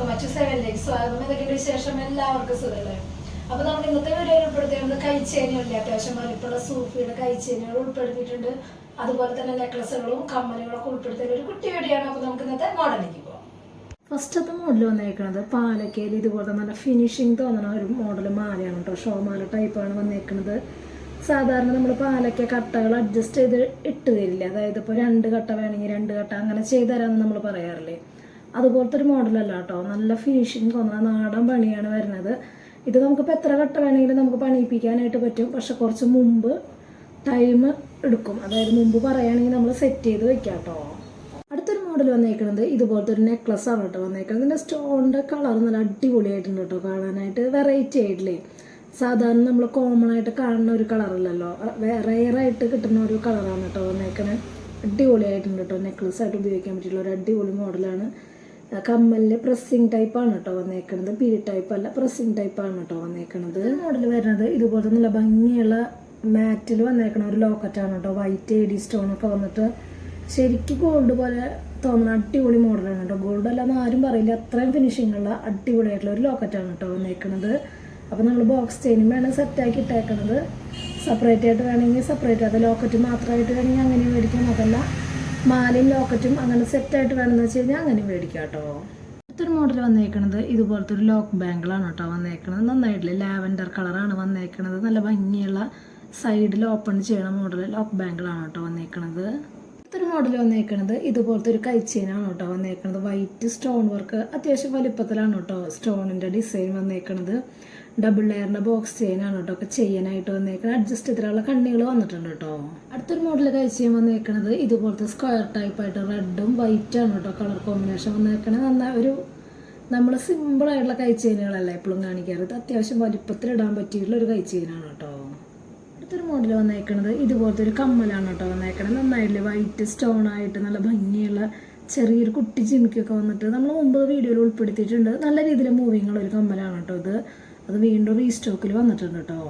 എല്ലാവർക്കും മറ്റു സേവനിലേക്ക് സ്വാഗതം. ശേഷം എല്ലാവർക്കും സുഖമല്ലേ അപ്പൊ നമ്മൾ ഇന്നത്തെ വീഡിയോ ഉൾപ്പെടുത്തിയത് കൈച്ചേനയല്ലേ? അത്യാവശ്യം വലിപ്പുള്ള സൂഫിയുടെ കൈച്ചേനകൾ ഉൾപ്പെടുത്തിയിട്ടുണ്ട്. അതുപോലെ തന്നെ നെക്ലസുകളും കമ്മലുകളൊക്കെ ഉൾപ്പെടുത്തിയ ഒരു കുട്ടി വീഡിയോ ആണ്. അപ്പൊ നമുക്ക് ഇന്നത്തെ മോഡലിലേക്ക് പോകാം ഫസ്റ്റത്തെ മോഡൽ വന്നേക്കുന്നത് പാലക്കയിൽ ഇതുപോലെ നല്ല ഫിനിഷിങ് തോന്നുന്ന ഒരു മോഡൽ മാലയാണ് കേട്ടോ. ഷോ മാല ടൈപ്പാണ് വന്നേക്കുന്നത് സാധാരണ നമ്മൾ പാലക്ക കട്ടകൾ അഡ്ജസ്റ്റ് ചെയ്ത് ഇട്ട് തരില്ല? അതായത് ഇപ്പോൾ രണ്ട് കട്ട വേണമെങ്കിൽ രണ്ട് കട്ട അങ്ങനെ ചെയ്തു തരാമെന്ന് നമ്മൾ പറയാറില്ലേ? അതുപോലത്തെ ഒരു മോഡലല്ല കേട്ടോ. നല്ല ഫിനിഷിങ് തോന്നുന്ന നാടൻ പണിയാണ് വരുന്നത്. ഇത് നമുക്കിപ്പോൾ എത്ര കട്ട വേണമെങ്കിലും നമുക്ക് പണിയിപ്പിക്കാനായിട്ട് പറ്റും. പക്ഷെ കുറച്ച് മുമ്പ് ടൈം എടുക്കും. അതായത് മുമ്പ് പറയുകയാണെങ്കിൽ നമ്മൾ സെറ്റ് ചെയ്ത് വെക്കാം കേട്ടോ. അടുത്തൊരു മോഡൽ വന്നേക്കുന്നത് ഇതുപോലത്തെ ഒരു നെക്ലസ് ആണ് കേട്ടോ വന്നേക്കുന്നത് ഇതിന്റെ സ്റ്റോണിന്റെ കളർ നല്ല അടിപൊളിയായിട്ടുണ്ട് കേട്ടോ. കാണാനായിട്ട് വെറൈറ്റി ആയിട്ടില്ലേ. സാധാരണ നമ്മൾ കോമൺ ആയിട്ട് കാണുന്ന ഒരു കളറല്ലല്ലോ റെയറായിട്ട് കിട്ടുന്ന ഒരു കളറാണ് കേട്ടോ വന്നേക്കണേ അടിപൊളിയായിട്ടുണ്ട് കേട്ടോ. നെക്ലസ് ആയിട്ട് ഉപയോഗിക്കാൻ പറ്റിയുള്ള ഒരു അടിപൊളി മോഡലാണ് കമ്മലിൽ പ്രസ്സിങ് ടൈപ്പാണ് കേട്ടോ വന്നേക്കണത്. പിരി ടൈപ്പ് അല്ല പ്രസ്സിങ് ടൈപ്പാണ് കേട്ടോ വന്നേക്കണത്. മോഡൽ വരുന്നത് ഇതുപോലത്തെ നല്ല ഭംഗിയുള്ള മാറ്റിൽ വന്നേക്കണ ഒരു ലോക്കറ്റാണ് കേട്ടോ. വൈറ്റ് എ ഡി സ്റ്റോൺ ഒക്കെ വന്നിട്ട് ശരിക്കും ഗോൾഡ് പോലെ തോന്നുന്ന അടിപൊളി മോഡലാണ് കേട്ടോ. ഗോൾഡ് അല്ലാന്ന് ആരും പറയില്ല. അത്രയും ഫിനിഷിംഗ് ഉള്ള അടിപൊളിയായിട്ടുള്ള ഒരു ലോക്കറ്റാണ് കേട്ടോ വന്നേക്കണത്. അപ്പോൾ നമ്മൾ ബോക്സ് ചെയിനും വേണം സെറ്റാക്കി ഇട്ടേക്കണത്. സെപ്പറേറ്റ് ആയിട്ട് വേണമെങ്കിൽ സെപ്പറേറ്റ് അത് ലോക്കറ്റ് മാത്രമായിട്ട് വേണമെങ്കിൽ അങ്ങനെ മേടിക്കാം അതല്ല മാലയും ലോക്കറ്റും അങ്ങനെ സെറ്റായിട്ട് വേണമെന്ന് വെച്ച് കഴിഞ്ഞാൽ അങ്ങനെ മേടിക്കാം കേട്ടോ. അടുത്തൊരു മോഡൽ വന്നേക്കണത് ഇതുപോലത്തെ ഒരു ലോക്ക് ബാങ്കിളാണ് കേട്ടോ വന്നേക്കണത്. നന്നായിട്ടില്ല? ലാവൻഡർ കളറാണ് വന്നേക്കണത്. നല്ല ഭംഗിയുള്ള സൈഡിൽ ഓപ്പൺ ചെയ്യണ മോഡൽ ലോക്ക് ബാങ്കിളാണ് കേട്ടോ വന്നേക്കണത്. അടുത്തൊരു മോഡൽ വന്നേക്കണത് ഇതുപോലത്തെ ഒരു കൈച്ചെയിനാണ് കേട്ടോ വന്നേക്കണത്. വൈറ്റ് സ്റ്റോൺ വർക്ക് അത്യാവശ്യം വലിപ്പത്തിലാണ് കേട്ടോ സ്റ്റോണിന്റെ ഡിസൈൻ വന്നേക്കണത്. ഡബിൾ ലെയറിന്റെ ബോക്സ് ചെയിനാണ് കേട്ടോ. ഒക്കെ ചെയ്യാനായിട്ട് വന്നേക്കുന്നത് അഡ്ജസ്റ്റ് ചെയ്തിട്ടുള്ള കണ്ണികൾ വന്നിട്ടുണ്ട് കേട്ടോ. അടുത്തൊരു മോഡൽ കഴിച്ചാൻ വന്നേക്കണത് ഇതുപോലത്തെ സ്ക്വയർ ടൈപ്പായിട്ട് റെഡും വൈറ്റാണ് കേട്ടോ കളർ കോമ്പിനേഷൻ വന്നേക്കണത് നന്നായി ഒരു നമ്മൾ സിമ്പിളായിട്ടുള്ള കൈച്ചെയിനുകളല്ല എപ്പോഴും കാണിക്കാറ്. ഇത് അത്യാവശ്യം വലിപ്പത്തിൽ ഇടാൻ പറ്റിയിട്ടുള്ള ഒരു കൈച്ചെയിനാണ് കേട്ടോ. അടുത്തൊരു മോഡൽ വന്നേക്കണത് ഇതുപോലത്തെ ഒരു കമ്മലാണ് കേട്ടോ വന്നേക്കണത് നന്നായിട്ട് വൈറ്റ് സ്റ്റോൺ ആയിട്ട് നല്ല ഭംഗിയുള്ള ചെറിയൊരു കുട്ടി ജിമിക്കൊക്കെ വന്നിട്ട് നമ്മൾ മുമ്പ് വീഡിയോയിൽ ഉൾപ്പെടുത്തിയിട്ടുണ്ട്. നല്ല രീതിയിൽ മൂവിങ്ങുള്ള ഒരു കമ്മലാണ് കേട്ടോ ഇത്. അത് വീണ്ടും റീസ്റ്റോക്കിൽ വന്നിട്ടുണ്ട് കേട്ടോ.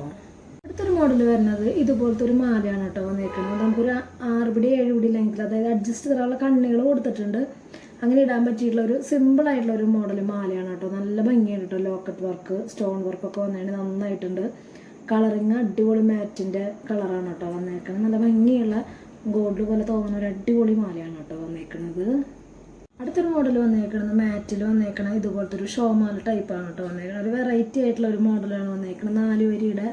അടുത്തൊരു മോഡൽ വരുന്നത് ഇതുപോലത്തെ ഒരു മാലയാണ് കേട്ടോ വന്നിരിക്കുന്നത് നമുക്കൊരു ആറ് ഏഴുപിടി ഏഴ് പിടി ലെങ്കിൽ അതായത് അഡ്ജസ്റ്റ് ചെയ്തിട്ടുള്ള കണ്ണുകൾ കൊടുത്തിട്ടുണ്ട്. അങ്ങനെ ഇടാൻ പറ്റിയിട്ടുള്ള ഒരു സിമ്പിൾ ആയിട്ടുള്ള ഒരു മോഡൽ മാലയാണ് കേട്ടോ. നല്ല ഭംഗിയാണ് കേട്ടോ. ലോക്കറ്റ് വർക്ക് സ്റ്റോൺ വർക്ക് ഒക്കെ വന്നതിന് നന്നായിട്ടുണ്ട്. കളറിങ് അടിപൊളി മാറ്റിന്റെ കളറാണ് കേട്ടോ വന്നേക്കുന്നത് നല്ല ഭംഗിയുള്ള ഗോൾഡ് പോലെ തോന്നുന്ന ഒരു അടിപൊളി മാലയാണ് കേട്ടോ വന്നേക്കുന്നത് അടുത്തൊരു മോഡൽ വന്നേക്കണത് മാറ്റിൽ വന്നേക്കണ ഇതുപോലത്തെ ഒരു ഷോമാല ടൈപ്പാണ് കേട്ടോ വന്നേക്കണം ഒരു വെറൈറ്റി ആയിട്ടുള്ള ഒരു മോഡലാണ് വന്നേക്കുന്നത് നാല് വരിയുടെ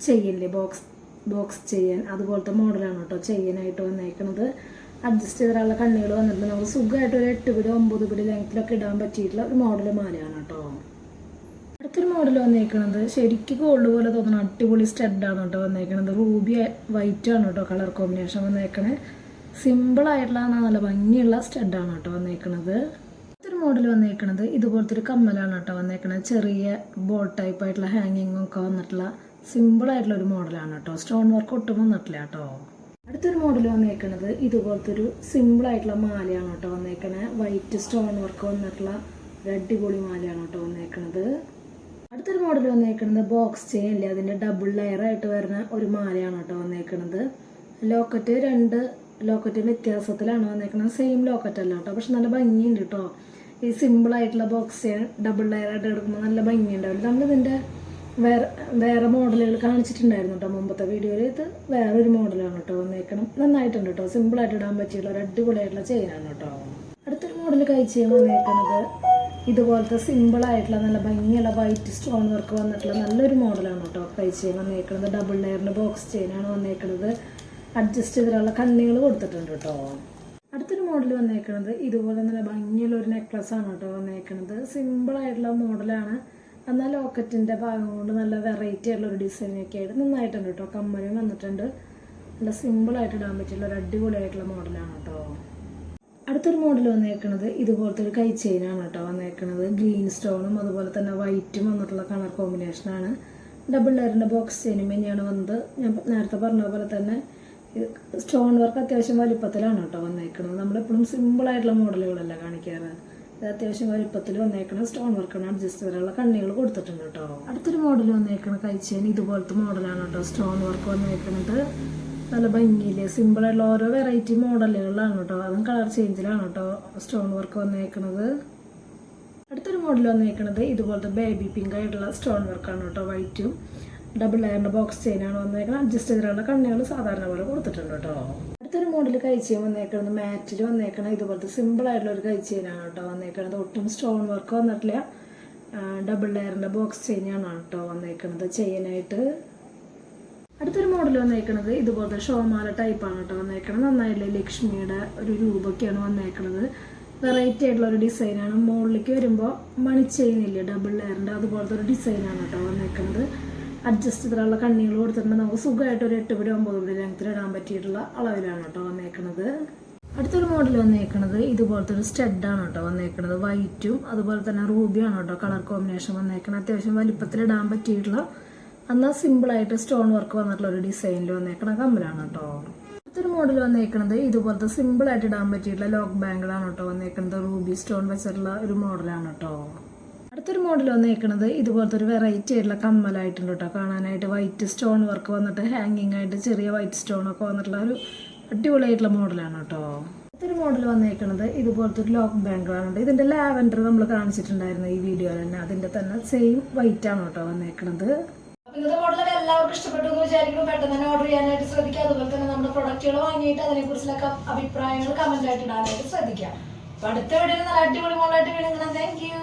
ചെയ്യല്ലേ ബോക്സ് ബോക്സ് ചെയ്യാൻ അതുപോലത്തെ മോഡലാണ് കേട്ടോ ചെയ്യാനായിട്ട് വന്നേക്കുന്നത് അഡ്ജസ്റ്റ് ചെയ്തിട്ടുള്ള കണ്ണികൾ വന്നിട്ട് നമുക്ക് സുഖമായിട്ട് ഒരു എട്ട് പിടി ഒമ്പത് പിടി ലെങ്ത്തിലൊക്കെ ഇടാൻ പറ്റിയിട്ടുള്ള ഒരു മോഡൽ മാലയാണ് കേട്ടോ അടുത്തൊരു മോഡൽ വന്നേക്കണത് ശരിക്കും ഗോൾഡ് പോലെ തോന്നുന്ന അടിപൊളി സ്റ്റെഡാണ് കേട്ടോ വന്നേക്കണത്. റൂബി വൈറ്റ് ആണ് കേട്ടോ കളർ കോമ്പിനേഷൻ വന്നേക്കണേ സിമ്പിൾ ആയിട്ടുള്ള നല്ല ഭംഗിയുള്ള സ്റ്റഡാണ് കേട്ടോ വന്നേക്കണത്. അടുത്തൊരു മോഡൽ വന്നേക്കണത്. ഇതുപോലത്തെ ഒരു കമ്മലാണ് കേട്ടോ വന്നേക്കണത്. ചെറിയ ബോൾ ടൈപ്പ് ആയിട്ടുള്ള ഹാങ്ങിങ്ങും ഒക്കെ വന്നിട്ടുള്ള സിമ്പിൾ ആയിട്ടുള്ള ഒരു മോഡലാണ് കേട്ടോ. സ്റ്റോൺ വർക്ക് ഒട്ടും വന്നിട്ടില്ല കേട്ടോ. അടുത്തൊരു മോഡൽ വന്നേക്കണത് ഇതുപോലത്തെ ഒരു സിമ്പിൾ ആയിട്ടുള്ള മാലയാണ് കേട്ടോ വന്നേക്കണേ വൈറ്റ് സ്റ്റോൺ വർക്ക് വന്നിട്ടുള്ള ഒരു അടിപൊളി മാലയാണ് കേട്ടോ വന്നേക്കണത്. അടുത്തൊരു മോഡൽ വന്നേക്കുന്നത് ബോക്സ് ചെയിൻ അല്ലേ അതിന്റെ ഡബിൾ ലെയർ ആയിട്ട് വരുന്ന ഒരു മാലയാണ് കേട്ടോ വന്നേക്കുന്നത് ലോക്കറ്റ് രണ്ട് ലോക്കറ്റ് വ്യത്യാസത്തിലാണ് വന്നേക്കുന്നത് സെയിം ലോക്കറ്റ് കേട്ടോ പക്ഷെ നല്ല ഭംഗിയുണ്ട് കേട്ടോ ഈ സിമ്പിളായിട്ടുള്ള ബോക്സ് ഡബിൾ ലെയർ ആയിട്ട് എടുക്കുമ്പോൾ നല്ല ഭംഗിയുണ്ടാവില്ല. നമ്മളിതിന്റെ വേറെ വേറെ മോഡലുകൾ കാണിച്ചിട്ടുണ്ടായിരുന്നു കേട്ടോ മുമ്പത്തെ വീഡിയോയിൽ ഇത് വേറൊരു മോഡലാണ് കേട്ടോ വന്നേക്കണം നന്നായിട്ടുണ്ട് കേട്ടോ സിമ്പിളായിട്ട് ഇടാൻ പറ്റിയുള്ള ഒരു അടിപൊളിയായിട്ടുള്ള ചെയിനാണ് കേട്ടോ അടുത്തൊരു മോഡൽ കഴിച്ച് വന്നേക്കുന്നത് ഇതുപോലത്തെ സിമ്പിളായിട്ടുള്ള നല്ല ഭംഗിയുള്ള വൈറ്റ് സ്റ്റോൺ വർക്ക് വന്നിട്ടുള്ള നല്ലൊരു മോഡലാണ് കേട്ടോ കഴിച്ച് വന്നേക്കുന്നത് ഡബിൾ ലെയറിന്റെ ബോക്സ് ചെയിനാണ് വന്നേക്കുന്നത് അഡ്ജസ്റ്റ് ചെയ്തിട്ടുള്ള കണ്ണികൾ കൊടുത്തിട്ടുണ്ട് കേട്ടോ. അടുത്തൊരു മോഡൽ വന്നേക്കുന്നത് ഇതുപോലെ നല്ല ഭംഗിയുള്ള ഒരു നെക്ലസ് ആണ് കേട്ടോ സിമ്പിൾ ആയിട്ടുള്ള മോഡലാണ് എന്നാൽ ലോക്കറ്റിന്റെ ഭാഗം കൊണ്ട് നല്ല വെറൈറ്റി ആയിട്ടുള്ള ഒരു ഡിസൈനൊക്കെ ആയിട്ട് നന്നായിട്ടുണ്ട് കേട്ടോ. കമ്മലും വന്നിട്ടുണ്ട്. നല്ല സിമ്പിളായിട്ട് ഇടാൻ പറ്റിയുള്ള ഒരു അടിപൊളിയായിട്ടുള്ള മോഡലാണ് കേട്ടോ. അടുത്തൊരു മോഡൽ വന്നേക്കണത് ഇതുപോലത്തെ ഒരു കൈ ചെയിനാണ് കേട്ടോ വന്നേക്കണത്. ഗ്രീൻ സ്റ്റോണും അതുപോലെ തന്നെ വൈറ്റും വന്നിട്ടുള്ള കളർ കോമ്പിനേഷനാണ് ഡബിൾ ലെയറിന്റെ ബോക്സ് ചെയിനും തന്നെയാണ് വന്നത്. ഞാൻ നേരത്തെ പറഞ്ഞ പോലെ തന്നെ സ്റ്റോൺ വർക്ക് അത്യാവശ്യം വലിപ്പത്തിലാണ് കേട്ടോ വന്നേക്കുന്നത് നമ്മളെപ്പോഴും സിമ്പിളായിട്ടുള്ള മോഡലുകളല്ല കാണിക്കാറ്. ഇത് അത്യാവശ്യം വലിപ്പത്തിൽ വന്നേക്കണ സ്റ്റോൺ വർക്കാണ്. അഡ്ജസ്റ്റ് വരെയുള്ള കണ്ണികൾ കൊടുത്തിട്ടുണ്ട് കേട്ടോ. അടുത്തൊരു മോഡൽ വന്നേക്കണ കൈ ഇതുപോലത്തെ മോഡലാണ് കേട്ടോ സ്റ്റോൺ വർക്ക് വന്നേക്കുന്നത് നല്ല ഭംഗിയില്ലേ? സിമ്പിളായിട്ടുള്ള ഓരോ വെറൈറ്റി മോഡലുകളിലാണ് കേട്ടോ. അതും കളർ ചേഞ്ചിലാണ് കേട്ടോ സ്റ്റോൺ വർക്ക് വന്നേക്കുന്നത് അടുത്തൊരു മോഡൽ വന്നേക്കുന്നത് ഇതുപോലത്തെ ബേബി പിങ്ക് ആയിട്ടുള്ള സ്റ്റോൺ വർക്കാണ് കേട്ടോ. വൈറ്റും ഡബിൾ ലെയറിന്റെ ബോക്സ് ചെയിനാണ് വന്നേക്കുന്നത് അഡ്ജസ്റ്റ് ചെയ്തിട്ടുള്ള കണ്ണികൾ സാധാരണ പോലെ കൊടുത്തിട്ടുണ്ട് കേട്ടോ. അടുത്തൊരു മോഡൽ കഴിച്ചു വന്നേക്കുന്നത് മാറ്റിൽ വന്നേക്കണ ഇതുപോലത്തെ സിമ്പിൾ ആയിട്ടുള്ള ഒരു കഴിച്ചെയിനാണ് കേട്ടോ വന്നേക്കുന്നത് ഒട്ടും സ്റ്റോൺ വർക്ക് വന്നിട്ടില്ല. ഡബിൾ ലെയറിന്റെ ബോക്സ് ചെയിനാണ് കേട്ടോ വന്നേക്കുന്നത് ചെയ്യാനായിട്ട് അടുത്തൊരു മോഡൽ വന്നേക്കുന്നത് ഇതുപോലത്തെ ഷോമാല ടൈപ്പാണ് കേട്ടോ വന്നേക്കുന്നത് നന്നായില്ലേ? ലക്ഷ്മിയുടെ ഒരു രൂപമൊക്കെയാണ് വന്നേക്കുന്നത് വെറൈറ്റി ആയിട്ടുള്ള ഒരു ഡിസൈനാണ് മുകളിലേക്ക് വരുമ്പോൾ മണി ചെയിൻ ഡബിൾ ലെയറിന്റെ അതുപോലത്തെ ഒരു ഡിസൈനാണ് കേട്ടോ വന്നേക്കുന്നത് അഡ്ജസ്റ്റ് ചെയ്തിട്ടുള്ള കണ്ണികൾ കൊടുത്തിട്ടുണ്ട്. നമുക്ക് സുഖമായിട്ട് ഒരു എട്ട് പിടി ഒമ്പത് പിടി ലെങ്ത്തിൽ ഇടാൻ പറ്റിയിട്ടുള്ള അളവിലാണ് കേട്ടോ വന്നേക്കുന്നത് അടുത്തൊരു മോഡൽ വന്നേക്കുന്നത് ഇതുപോലത്തെ ഒരു സ്റ്റെഡാണ് കേട്ടോ വന്നേക്കുന്നത് വൈറ്റും അതുപോലെ തന്നെ റൂബിയാണ് കേട്ടോ കളർ കോമ്പിനേഷൻ വന്നേക്കുന്നത് അത്യാവശ്യം വലിപ്പത്തിൽ ഇടാൻ പറ്റിയിട്ടുള്ള എന്നാൽ സിമ്പിളായിട്ട് സ്റ്റോൺ വർക്ക് വന്നിട്ടുള്ള ഒരു ഡിസൈനിൽ വന്നേക്കണ കമ്മലാണ് കേട്ടോ. അടുത്തൊരു മോഡൽ വന്നേക്കുന്നത് ഇതുപോലത്തെ സിമ്പിളായിട്ട് ഇടാൻ പറ്റിയിട്ടുള്ള ലോക്ക് ബാങ്കിളാണ് കേട്ടോ വന്നേക്കുന്നത് റൂബി സ്റ്റോൺ വെച്ചിട്ടുള്ള ഒരു മോഡലാണ് കേട്ടോ. അടുത്തൊരു മോഡൽ വന്നേക്കുന്നത് ഇതുപോലത്തെ ഒരു വെറൈറ്റി ആയിട്ടുള്ള കമ്മലായിട്ടുണ്ട് കേട്ടോ കാണാനായിട്ട് വൈറ്റ് സ്റ്റോൺ വർക്ക് വന്നിട്ട് ഹാങ്ങിങ് ആയിട്ട് ചെറിയ വൈറ്റ് സ്റ്റോൺ ഒക്കെ വന്നിട്ടുള്ള ഒരു അടിപൊളിയായിട്ടുള്ള മോഡലാണ് കേട്ടോ അടുത്തൊരു മോഡൽ വന്നേക്കുന്നത് ഇതുപോലത്തെ ഒരു ലോക്ക് ബാങ്കിളാണ് ഇതിന്റെ ലാവൻഡർ നമ്മൾ കാണിച്ചിട്ടുണ്ടായിരുന്നു ഈ വീഡിയോയിൽ തന്നെ. അതിന്റെ തന്നെ സെയിം വൈറ്റ് ആണ് കേട്ടോ വന്നേക്കുന്നത് അപ്പൊ ഇന്നത്തെ മോഡലൊക്കെ എല്ലാവർക്കും ഇഷ്ടപ്പെട്ടു എന്ന് വിചാരിക്കുന്നു. പെട്ടെന്ന് തന്നെ ഓർഡർ ചെയ്യാനായിട്ട് ശ്രദ്ധിക്കുക. അതുപോലെ തന്നെ നമ്മുടെ പ്രൊഡക്റ്റുകൾ വാങ്ങിയിട്ട് അതിനെ കുറിച്ചുള്ള അഭിപ്രായങ്ങൾ കമന്റ് ആയിട്ട് ഇടാനായിട്ട് ശ്രദ്ധിക്കുക. അടുത്ത വീഡിയോയിൽ നല്ല അടിപൊളി മോഡലായിട്ട് വീണ്ടും താങ്ക് യു